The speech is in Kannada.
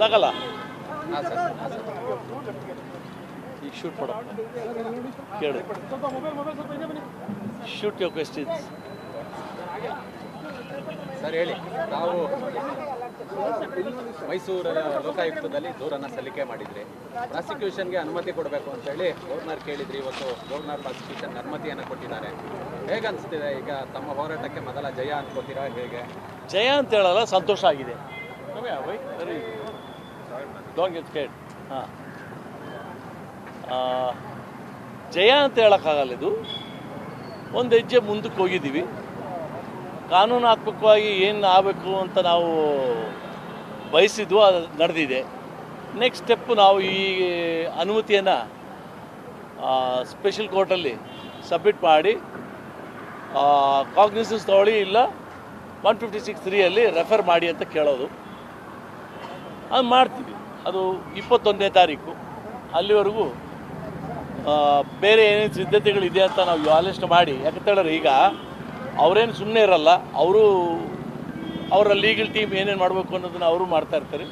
ಸಾಕಲ್ಲ? Sir sir. ಈಗ ಶೂಟ್ ಮಾಡ ಕೇಳು. ಶೂಟ್ ಯೋ ಕ್ವೆಶ್ಚನ್ಸ್ ಸರ್ ಹೇಳಿ. ನಾವು ಮೈಸೂರು ಲೋಕಾಯುಕ್ತದಲ್ಲಿ ದೂರನ್ನು ಸಲ್ಲಿಕೆ ಮಾಡಿದ್ರಿ ಪ್ರಾಸಿಕ್ಯೂಷನ್ಗೆ ಅನುಮತಿ ಕೊಡಬೇಕು ಅಂತ ಹೇಳಿ ಗವರ್ನರ್ ಕೇಳಿದ್ರಿ. ಇವತ್ತು ಗವರ್ನರ್ ಪ್ರಾಸಿಕ್ಯೂಷನ್ ಅನುಮತಿಯನ್ನು ಕೊಟ್ಟಿದ್ದಾರೆ. ಹೇಗೆ ಅನಿಸ್ತಿದೆ ಈಗ ತಮ್ಮ ಹೋರಾಟಕ್ಕೆ ಮೊದಲ ಜಯ ಅನ್ಕೋತೀರಾ ಹೇಗೆ? ಜಯ ಅಂತ ಹೇಳಲ್ಲ ಸಂತೋಷ ಆಗಿದೆ. ವೆರಿ ಡೋಂಟ್ ಗೆಟ್ ಕೇಟ್ ಹಾಂ. ಜಯ ಅಂತ ಹೇಳೋಕ್ಕಾಗಲ್ಲ ಇದು. ಒಂದು ಹೆಜ್ಜೆ ಮುಂದಕ್ಕೆ ಹೋಗಿದ್ದೀವಿ. ಕಾನೂನಾತ್ಮಕವಾಗಿ ಏನು ಆಗಬೇಕು ಅಂತ ನಾವು ಬಯಸಿದ್ವು ಅದು ನಡೆದಿದೆ. ನೆಕ್ಸ್ಟ್ ಸ್ಟೆಪ್ಪು ನಾವು ಈ ಅನುಮತಿಯನ್ನು ಸ್ಪೆಷಲ್ ಕೋರ್ಟಲ್ಲಿ ಸಬ್ಮಿಟ್ ಮಾಡಿ ಕಾಗ್ನಿಸನ್ಸ್ ತಗೊಳ್ಳಿ ಇಲ್ಲ ಒನ್ ಫಿಫ್ಟಿ ಸಿಕ್ಸ್ ತ್ರೀಯಲ್ಲಿ ರೆಫರ್ ಮಾಡಿ ಅಂತ ಕೇಳೋದು. ಅದು ಮಾಡ್ತೀವಿ. ಅದು ಇಪ್ಪತ್ತೊಂದನೇ ತಾರೀಕು. ಅಲ್ಲಿವರೆಗೂ ಬೇರೆ ಏನೇನು ಸಿದ್ಧತೆಗಳಿದೆ ಅಂತ ನಾವು ಆಲೋಚನೆ ಮಾಡಿ ಯಾಕಂತೇಳಿದ್ರೆ ಈಗ ಅವರೇನು ಸುಮ್ಮನೆ ಇರಲ್ಲ, ಅವರು, ಅವರ ಲೀಗಲ್ ಟೀಮ್ ಏನೇನು ಮಾಡಬೇಕು ಅನ್ನೋದನ್ನು ಅವರು ಮಾಡ್ತಾ ಇರ್ತಾರೆ.